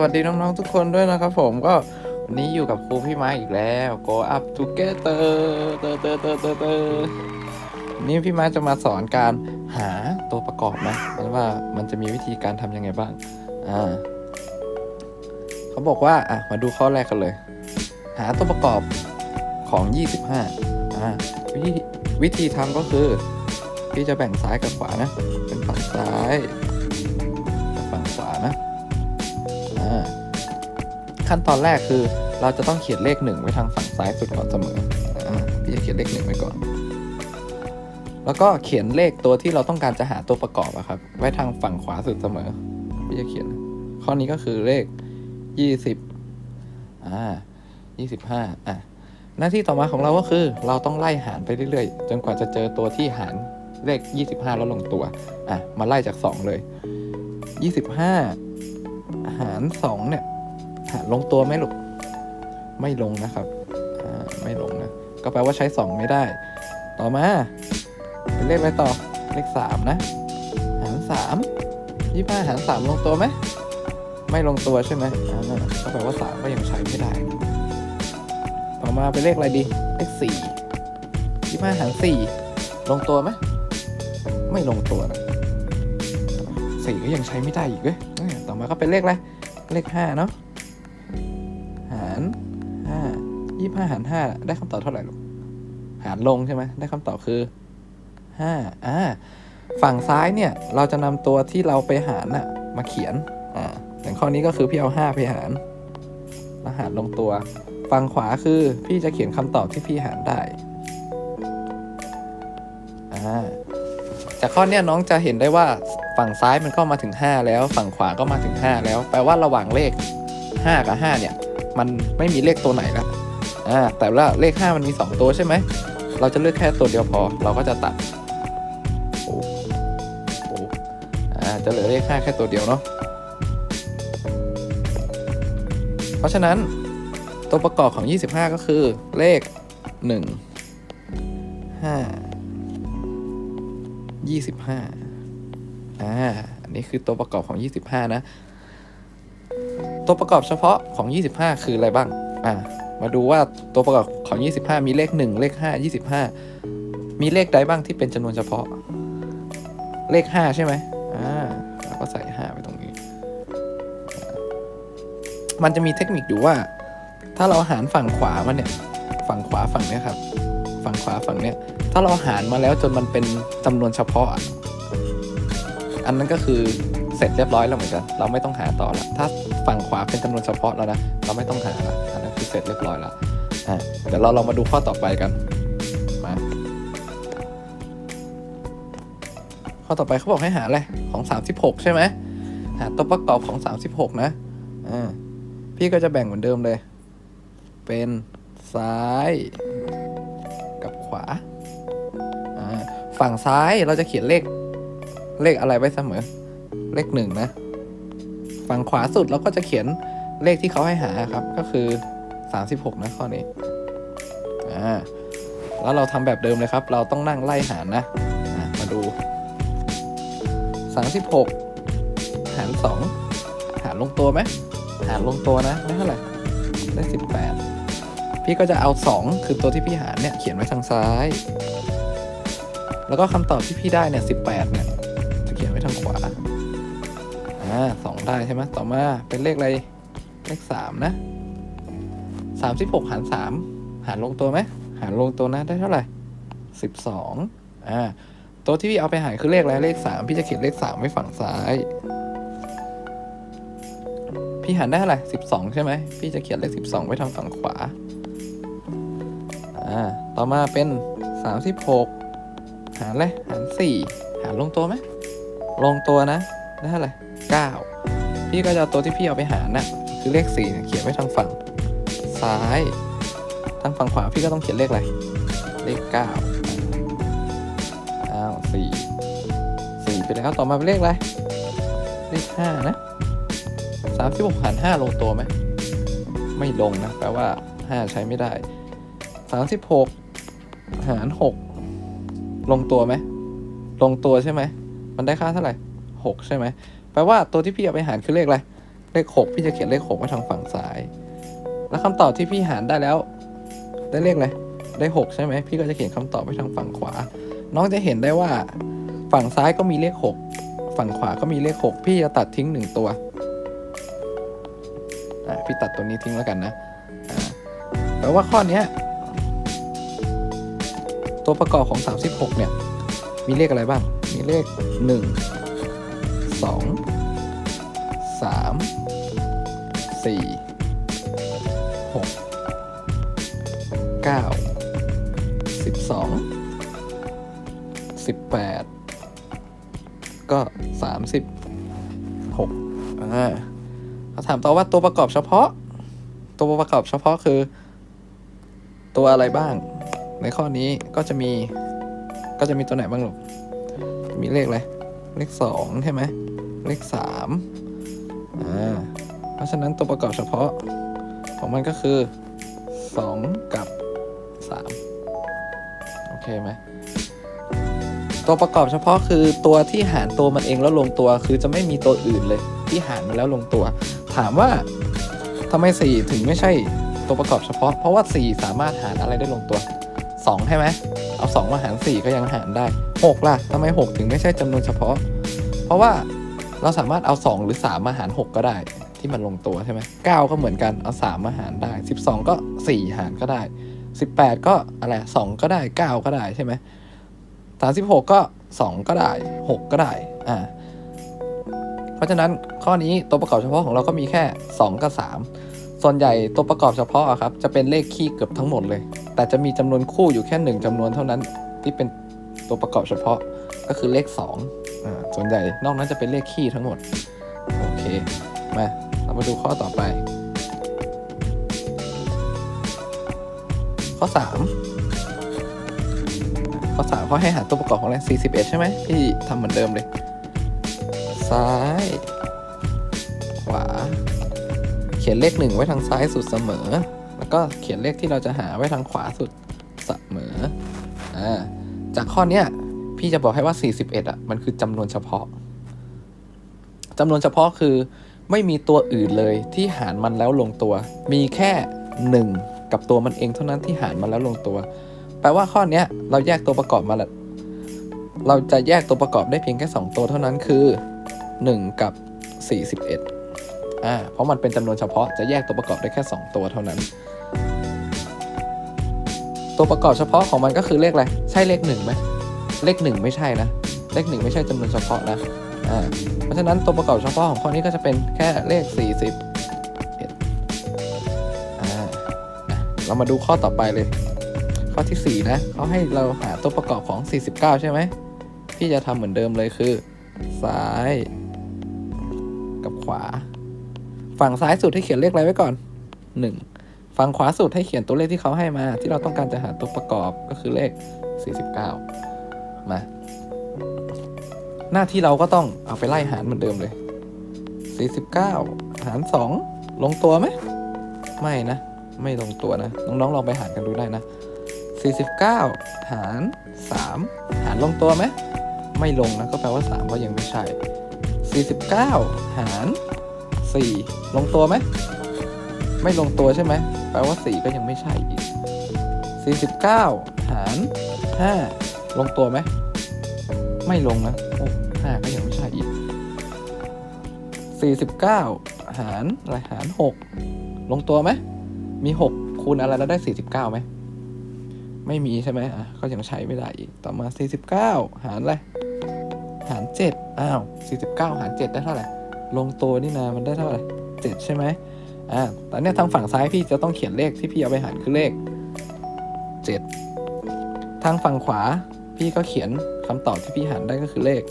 วัสดีน้องๆทุกคนด้วยนะครับผมก็วันนี้อยู่กับครูพี่ไม้อีกแล้ว go up together เตอร์เตอร์เตอร์เตอร์เตอร์นนี้พี่ไม้จะมาสอนการหาตัวประกอบนะว่ามันจะมีวิธีการทำยังไงบ้างอ่าเขาบอกว่าอะมาดูข้อแรกกันเลย หาตัวประกอบของ 25อ่าวิธีวิธีทำก็คือพี่จะแบ่งซ้ายกับขวานะ เป็นฝั่งซ้ายฝั่งขวานะ ขั้นตอนแรกคือ เราจะต้องเขียนเลขหนึ่งไว้ทางฝั่งซ้ายสุดก่อนเสมอพี่จะเขียนเลขหนึ่งไว้ก่อน แล้วก็เขียนเลขตัวที่เราต้องการจะหาตัวประกอบอะครับ ไว้ทางฝั่งขวาสุดเสมอพี่จะเขียน ข้อนี้ก็คือเลขยี่สิบอ่ายี่สิบห้าอะหน้าที่ต่อมาของเราก็คือ เราต้องไล่หารไปเรื่อยๆ จนกว่าจะเจอตัวที่หารเลข 25 แล้วลงตัว อะ มาไล่จาก 2 เลย 25 หาร 2 เนี่ย ลงตัวไหมลูก ไม่ลงนะครับไม่ลงนะ ก็แปลว่าใช้ 2 ไม่ได้ ต่อมา เป็นเลขอะไรต่อ เลข 3 นะ หาร3 25หาร 3 ลงตัวไหม ไม่ลงตัวใช่ไหมอ่านั่นน่ะก็แปลว่า 3 ก็ยังใช้ไม่ได้ ต่อมาเป็นเลขอะไรดี เลข4 25หาร 4 ลงตัวไหม ไม่ลงตัวนะสี่ก็ยังใช้ไม่ได้อีกเว้ยเอ้ยต่อมาก็เป็นเลขอะไร เลขห้าเนาะ ห้าหารห้าได้คำตอบเท่าไหร่ลูกหารลงใช่ไหมได้คำตอบคือห้าอ่าฝั่งซ้ายเนี่ยเราจะนำตัวที่เราไปหารน่ะมาเขียนอ่าอย่างข้อนี้ก็คือพี่เอาห้าไปหารแล้วหารลงตัว ฝั่งขวาคือพี่จะเขียนคำตอบที่พี่หารได้อ่าจากข้อเนี้ยน้องจะเห็นได้ว่าฝั่งซ้ายมันก็มาถึง 5 แล้ว ฝั่งขวาก็มาถึง 5 แล้ว แปลว่าระหว่างเลข 5 กับ 5 เนี่ย มันไม่มีเลขตัวไหนละ อ่าแต่ว่าเลข 5 มันมี 2 ตัวใช่ไหม เราจะเลือกแค่ตัวเดียวพอ เราก็จะตัดโอ้โอ้อ่าจะเหลือเลข 5 แค่ตัวเดียวเนาะเพราะฉะนั้นตัวประกอบของ 25 ก็คือเลข 1 5ยี่สิบห้าอ่าอันนี้คือตัวประกอบของยี่สิบห้านะ ตัวประกอบเฉพาะของยี่สิบห้าคืออะไรบ้าง อ่า มาดูว่าตัวประกอบของยี่สิบห้ามีเลขหนึ่งเลขห้ายี่สิบห้ามีเลขใดบ้างที่เป็นจำนวนเฉพาะ เลขห้าใช่ไหมอ่าเราก็ใส่ห้าไปตรงนี้ มันจะมีเทคนิคอยู่ว่า ถ้าเราหารฝั่งขวามันเนี่ย ฝั่งขวาฝั่งเนี้ยครับ ฝั่งขวาฝั่งเนี้ย ถ้าเราหารมาแล้วจนมันเป็นจำนวนเฉพาะ อันนั้นก็คือเสร็จเรียบร้อยแล้วเหมือนกัน เราไม่ต้องหาต่อละถ้าฝั่งขวาเป็นจำนวนเฉพาะแล้วนะ เราไม่ต้องหาละ สร็จเรียบร้อยแล้วอะเดี๋ยวเราลองมาดูข้อต่อไปกันมาข้อต่อไปเขาบอกให้หาอะไรของ 36 ใช่ไหมหาตัวประกอบของ 36 นะอ่าพี่ก็จะแบ่งเหมือนเดิมเลย เป็นซ้ายกับขวาอ่าฝั่งซ้ายเราจะเขียนเลขเลขอะไรไว้เสมอ เลขหนึ่งนะ ฝั่งขวาสุดเราก็จะเขียนเลขที่เขาให้หาครับก็คือ 36 นะข้อนี้อ่าแล้วเราทำแบบเดิมเลยครับ เราต้องนั่งไล่หารนะอะมาดู 36 หาร 2 หารลงตัวไหมหารลงตัวนะได้เท่าไหร่ได้ 18 พี่ก็จะเอา 2 คือตัวที่พี่หารเนี่ยเขียนไว้ทางซ้าย แล้วก็คำตอบที่พี่ได้เนี่ย18 เนี่ยจะเขียนไว้ทางขวาอ่าสองได้ใช่ไหมต่อมาเป็นเลขอะไร เลข3นะ 36หกหาร3หารลงตัวไหมหารลงตัวนะได้เท่าไหร่12อ่าตัวที่พี่เอาไปหารคือเลขอะไรเลข3พี่จะเขียนเลข3ไว้ฝั่งซ้าย พี่หารได้เท่าไหร่12ใช่ไหมพี่จะเขียนเลข12ไว้ทางฝั่งขวาอ่าต่อมาเป็น36หกหารเลยหาร4หารลงตัวไหมลงตัวนะได้เท่าไหร่9พี่ก็จะเอาตัวที่พี่เอาไปหารน่ะคือเลข4เนี่เขียนไว้ทางฝั่ง ซ้าย ทางฝั่งขวาพี่ก็ต้องเขียนเลขอะไร เลข9อ้าว4 4ไปแล้ว ต่อมาเป็นเลขอะไร เลข5นะ36หกหาร5ลงตัวไหม ไม่ลงนะ แปลว่า5ใช้ไม่ได้36หาร6ลงตัวไหม ลงตัวใช่ไหม มันได้ค่าเท่าไหร่6ใช่ไหม แปลว่าตัวที่พี่เอาไปหารคือเลขอะไร เลขหกพี่จะเขียนเลขหกไว้ทางฝั่งซ้าย แล้วคำตอบที่พี่หารได้แล้ว ได้เลขอะไรได้หกใช่ไหมพี่ก็จะเขียนคำตอบไว้ทางฝั่งขวา น้องจะเห็นได้ว่า ฝั่งซ้ายก็มีเลขหกฝั่งขวาก็มีเลขหกพี่จะตัดทิ้งหนึ่งตัวอะพี่ตัดตัวนี้ทิ้งแล้วกันนะแปลว่าข้อนี้ตัวประกอบของ 36 เนี่ย มีเลขอะไรบ้าง มีเลข 1 2 3 4 6 9 12 18ก็36อ่าเขาถามต่อว่าตัวประกอบเฉพาะ ตัวประกอบเฉพาะคือ ตัวอะไรบ้าง ในข้อนี้ก็จะมีก็จะมีตัวไหนบ้างลูกมีเลขอะไรเลขสองใช่ไหมเลขสามอ่าเพราะฉะนั้นตัวประกอบเฉพาะ ของมันก็คือสองกับสามโอเคไหม ตัวประกอบเฉพาะคือตัวที่หารตัวมันเองแล้วลงตัว คือจะไม่มีตัวอื่นเลย ที่หารมาแล้วลงตัว ถามว่าทำไมสี่ถึงไม่ใช่ตัวประกอบเฉพาะ เพราะว่าสี่สามารถหารอะไรได้ลงตัวสองใช่ไหม เอาสองมาหารสี่ก็ยังหารได้หกล่ะทำไมหกถึงไม่ใช่จำนวนเฉพาะ เพราะว่าเราสามารถเอาสองหรือสามมาหารหกก็ได้ ที่มันลงตัวใช่ไหมเก้าก็เหมือนกันเอาสามมาหารได้สิบสองก็สี่หารก็ได้สิบแปดก็อะไรสองก็ได้เก้าก็ได้ใช่ไหมสามสิบหกก็สองก็ได้หกก็ได้อ่าเพราะฉะนั้นข้อนี้ตัวประกอบเฉพาะของเราก็มีแค่สองกับสามส่วนใหญ่ตัวประกอบเฉพาะครับจะเป็นเลขคี่เกือบทั้งหมดเลย แต่จะมีจำนวนคู่อยู่แค่หนึ่งจำนวนเท่านั้นที่เป็นตัวประกอบเฉพาะก็คือเลข2อ่าส่วนใหญ่นอกนั้นจะเป็นเลขคี่ทั้งหมด โอเค มา มาดูข้อต่อไป ข้อ 3 ข้อ3เขาให้หาตัวประกอบของอะไร41 ใช่ไหมพี่ทำเหมือนเดิมเลย ซ้าย ขวา เขียนเลขหนึ่งไว้ทางซ้ายสุดเสมอ แล้วก็เขียนเลขที่เราจะหาไว้ทางขวาสุดเสมออ่าจากข้อเนี้ยพี่จะบอกให้ว่า 41 อะ มันคือจำนวนเฉพาะจำนวนเฉพาะคือ ไม่มีตัวอื่นเลยที่หารมันแล้วลงตัว มีแค่ 1 กับตัวมันเองเท่านั้นที่หารมันแล้วลงตัว แปลว่าข้อนี้เราแยกตัวประกอบมาละเราจะแยกตัวประกอบได้เพียงแค่ 2 ตัวเท่านั้นคือ 1 กับ 41อ่าเพราะมันเป็นจำนวนเฉพาะจะแยกตัวประกอบได้แค่ 2 ตัวเท่านั้น ตัวประกอบเฉพาะของมันก็คือเลขอะไร ใช่เลขหนึ่งไหมเลขหนึ่งไม่ใช่นะ เลขหนึ่งไม่ใช่จำนวนเฉพาะนะ อ่าเพราะฉะนั้นตัวประกอบเฉพาะของข้อนี้ก็จะเป็นแค่เลข 40อ่าเรามาดูข้อต่อไปเลย ข้อที่ 4 นะเขาให้เราหาตัวประกอบของ 49 ใช่ไหมพี่จะทำเหมือนเดิมเลยคือ ซ้าย กับขวา ฝั่งซ้ายสุดให้เขียนเลขอะไรไว้ก่อน 1 ฝั่งขวาสุดให้เขียนตัวเลขที่เขาให้มา ที่เราต้องการจะหาตัวประกอบก็คือเลข 49 มา หน้าที่เราก็ต้องเอาไปไล่หารเหมือนเดิมเลย 49 หาร 2 ลงตัวไหม ไม่นะ ไม่ลงตัวนะ น้องๆลองไปหารกันดูได้นะ 49 หาร 3 หารลงตัวไหม ไม่ลงนะ ก็แปลว่า 3 ก็ยังไม่ใช่ 49 หาร 4 ลงตัวไหม ไม่ลงตัวใช่ไหม แปลว่า 4 ก็ยังไม่ใช่อีก 49 หาร 5 ลงตัวไหม ไม่ลงนะโอ้ ห้าก็ยังไม่ใช่อีก49หารอะไรหาร6ลงตัวไหม มี6คูณอะไรแล้วได้49ไหม ไม่มีใช่ไหมอะก็ยังใช้ไม่ได้อีก ต่อมา49หารอะไรหาร7อ้าว49หาร7ได้เท่าไหร่ ลงตัวนี่นามันได้เท่าไหร่7ใช่ไหมอ่าตอนนี้ทางฝั่งซ้ายพี่จะต้องเขียนเลขที่พี่เอาไปหารคือเลข7ทางฝั่งขวาพี่ก็เขียนคำตอบที่พี่หารได้ก็คือเลข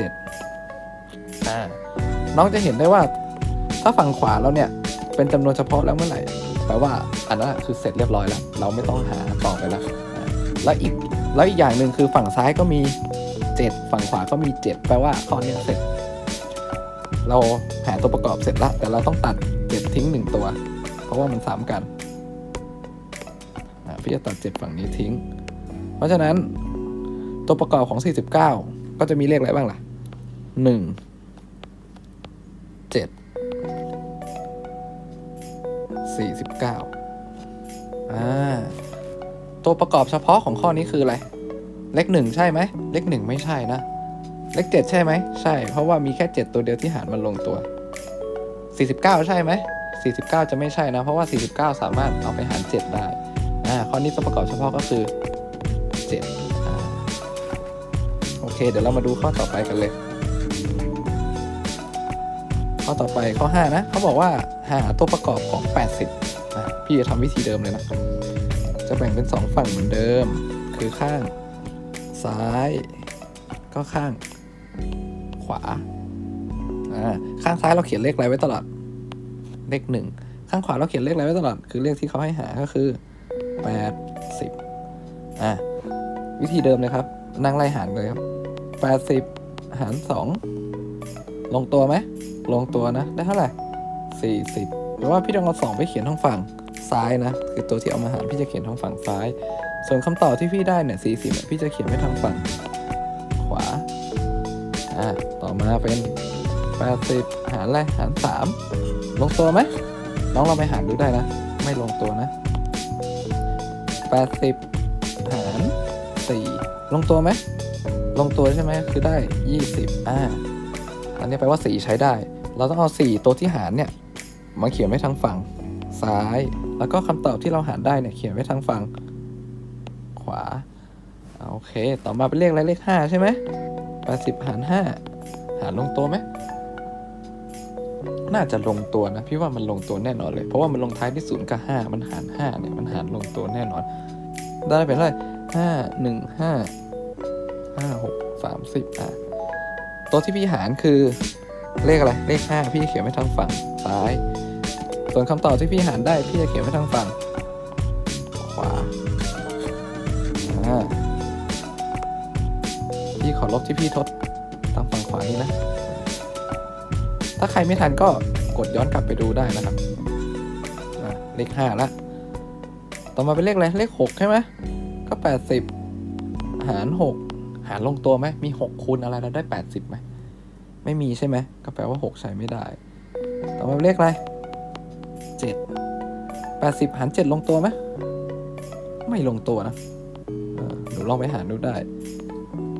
7อ่าน้องจะเห็นได้ว่า ถ้าฝั่งขวาเราเนี่ย เป็นจำนวนเฉพาะแล้วเมื่อไหร่แปลว่าอันนั้นคือเสร็จเรียบร้อยแล้ว เราไม่ต้องหาต่อไปแล้วแล้วอีกแล้วอีกอย่างหนึ่งคือฝั่งซ้ายก็มี 7 ฝั่งขวาก็มี 7 แปลว่าข้อนี้เสร็จ เราหาตัวประกอบเสร็จแล้วแต่เราต้องตัด 7 ทิ้ง 1 ตัว เพราะว่ามันซ้ำกันอ่าพี่จะตัด 7 ฝั่งนี้ทิ้ง เพราะฉะนั้นตัวประกอบของ 49 ก็จะมีเลขอะไรบ้างล่ะ 1 7 49อ่า ตัวประกอบเฉพาะของข้อนี้คืออะไร เลขหนึ่งใช่ไหม เลขหนึ่งไม่ใช่นะ เลขเจ็ดใช่ไหม ใช่ เพราะว่ามีแค่เจ็ดตัวเดียวที่หารมันลงตัว49ใช่ไหม49จะไม่ใช่นะ เพราะว่า49สามารถเอาไปหาร7ได้ อ่า ข้อนี้ตัวประกอบเฉพาะก็คือ7อ่าโอเค เดี๋ยวเรามาดูข้อต่อไปกันเลย ข้อต่อไปข้อ 5 นะ เขาบอกว่าหาตัวประกอบของ 80อะพี่จะทำวิธีเดิมเลยนะ จะแบ่งเป็น 2 ฝั่งเหมือนเดิม คือข้างซ้าย ก็ข้างขวาข้างซ้ายเราเขียนเลขอะไรไว้ตลอด เลขหนึ่งข้างขวาเราเขียนเลขอะไรไว้ตลอด คือเลขที่เขาให้หาก็คือ 80อ่าวิธีเดิมเลยครับ นั่งไล่หารเลยครับ 80 หาร 2 ลงตัวไหม ลงตัวนะ ได้เท่าไหร่ 40แปลว่าพี่ต้องเอา2ไปเขียนทางฝั่งซ้ายนะ คือตัวที่เอามาหารพี่จะเขียนทางฝั่งซ้าย ส่วนคำตอบที่พี่ได้เนี่ย40เนี่ยพี่จะเขียนไว้ทางฝั่งขวาอ่าต่อมาเป็น80หารอะไรหาร3ลงตัวไหมน้องเราไปหารดูได้นะ ไม่ลงตัวนะ80หาร4ลงตัวไหมลงตัวใช่ไหมคือได้20อ่าอันนี้แปลว่า4ใช้ได้ เราต้องเอา 4 ตัวที่หารเนี่ยมาเขียนไว้ทางฝั่งซ้าย แล้วก็คำตอบที่เราหารได้เนี่ยเขียนไว้ทางฝั่งขวาโอเค ต่อมาเป็นเลขอะไรเลข 5 ใช่ไหม80หาร 5 หารลงตัวไหมน่าจะลงตัวนะ พี่ว่ามันลงตัวแน่นอนเลย เพราะว่ามันลงท้ายที่ศูนย์กับห้ามันหารห้าเนี่ย มันหารลงตัวแน่นอน ได้เป็นอะไรห้าหนึ่งห้าห้าหกสามสิบอะตัวที่พี่หารคือ เลขอะไร เลขห้าพี่เขียนไว้ทางฝั่งซ้าย ส่วนคำตอบที่พี่หารได้ พี่จะเขียนไว้ทางฝั่ง ขวา พี่ขอลบที่พี่ทดทางฝั่งขวานี้นะ ถ้าใครไม่ทันก็กดย้อนกลับไปดูได้นะครับ เลขห้าละ ต่อมาเป็นเลขอะไร เลขหกใช่ไหม ก็แปดสิบหารหกหารลงตัวไหม มีหกคูณอะไรเราได้แปดสิบไหม ไม่มีใช่ไหมก็แปลว่าหกใช้ไม่ได้ ต่อมาเป็นเลขอะไรเจ็ดแปดสิบหารเจ็ดลงตัวไหมไม่ลงตัวนะเออหนูลองไปหารดูได้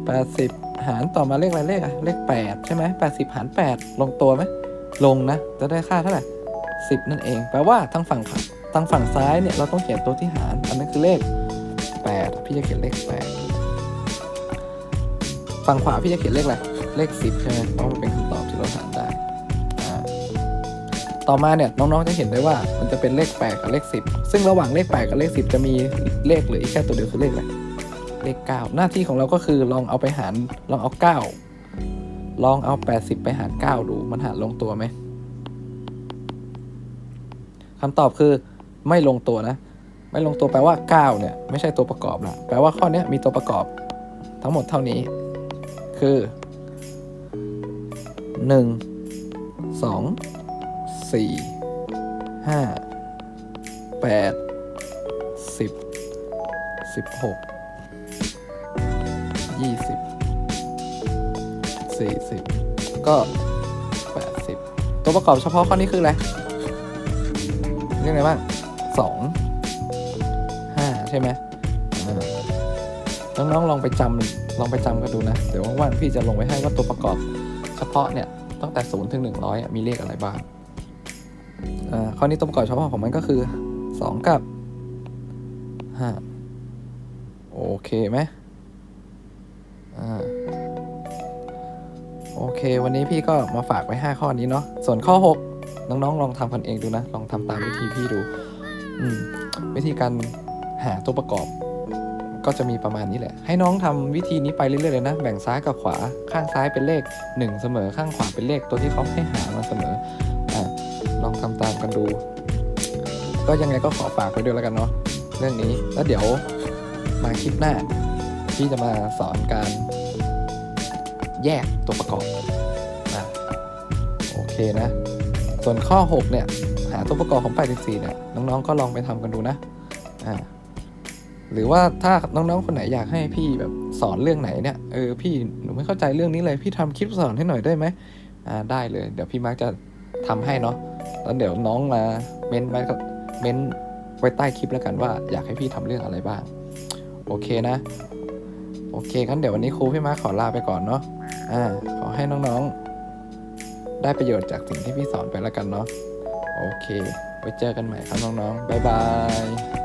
แปดสิบหารต่อมาเลขอะไรเลขอะเลขแปดใช่ไหมแปดสิบหารแปดลงตัวไหมลงนะ จะได้ค่าเท่าไหร่สิบนั่นเอง แปลว่าทางฝั่งขวาทางฝั่งซ้ายเนี่ยเราต้องเขียนตัวที่หาร อันนั้นคือเลขแปดพี่จะเขียนเลขแปด ฝั่งขวาพี่จะเขียนเลขอะไร เลขสิบใช่ไหมเพราะมันเป็นคำตอบที่เราหารได้ ต่อมาเนี่ยน้องๆจะเห็นได้ว่ามันจะเป็นเลขแปดกับเลขสิบซึ่งระหว่างเลขแปดกับเลขสิบจะมีเลขเหลืออีกแค่ตัวเดียวคือเลขอะไร เลขเก้าหน้าที่ของเราก็คือลองเอาไปหารลองเอาเก้าลองเอา 80 ไปหาร 9 ดู มันหารลงตัวไหมคำตอบคือไม่ลงตัวนะ ไม่ลงตัวแปลว่า 9 เนี่ย ไม่ใช่ตัวประกอบละแปลว่าข้อนี้มีตัวประกอบทั้งหมดเท่านี้ คือ 1 2 4 5 8 10 16 20 40 ก็ 80 ตัวประกอบเฉพาะข้อนี้คืออะไรเรียกอะไรบ้าง2 5 ใช่ไหม น้องๆลองไปจำลองไปจำกันดูนะ เดี๋ยวว่างๆพี่จะลงไว้ให้ว่าตัวประกอบเฉพาะเนี่ยตั้งแต่0ถึง100อะมีเลขอะไรบ้างอ่าข้อนี้ตัวประกอบเฉพาะของมันก็คือ2กับ5โอเคไหมอ่าโอเค วันนี้พี่ก็มาฝากไว้ 5 ข้อนี้เนาะส่วนข้อ 6 น้องๆ ลองทำกันเองดูนะ ลองทำตามวิธีพี่ดู วิธีการหาตัวประกอบ ก็จะมีประมาณนี้แหละ ให้น้องทำวิธีนี้ไปเรื่อยๆเลยนะ แบ่งซ้ายกับขวา ข้างซ้ายเป็นเลข 1 เสมอ ข้างขวาเป็นเลข ตัวที่เขาให้หามาเสมออลองทำตามกันดู ก็ยังไงก็ขอฝากไว้ด้วยแล้วกันเนาะ เรื่องนี้ แล้วเดี๋ยวมาคลิปหน้าพี่จะมาสอนการแยกตัวประกอบนะโอเคนะ ส่วนข้อ 6 เนี่ย หาตัวประกอบของ84เนี่ย น้องๆ ก็ลองไปทำกันดูนะ อ่า หรือว่าถ้าน้องๆคนไหนอยากให้พี่แบบสอนเรื่องไหนเนี่ยเออพี่หนูไม่เข้าใจเรื่องนี้เลยพี่ทำคลิปสอนให้หน่อยได้ไหมอ่าได้เลย เดี๋ยวพี่มาร์กจะทำให้เนาะแล้วเดี๋ยวน้องมาเมนมาเม้นไว้ใต้คลิปแล้วกันว่าอยากให้พี่ทำเรื่องอะไรบ้าง โอเคนะ โอเคงั้นเดี๋ยววันนี้ครูพี่มาร์คขอลาไปก่อนเนาะอ่าขอให้น้องๆ ได้ประโยชน์จากสิ่งที่พี่สอนไปแล้วกันเนาะโอเค ไว้เจอกันใหม่ครับน้องๆบ๊ายบาย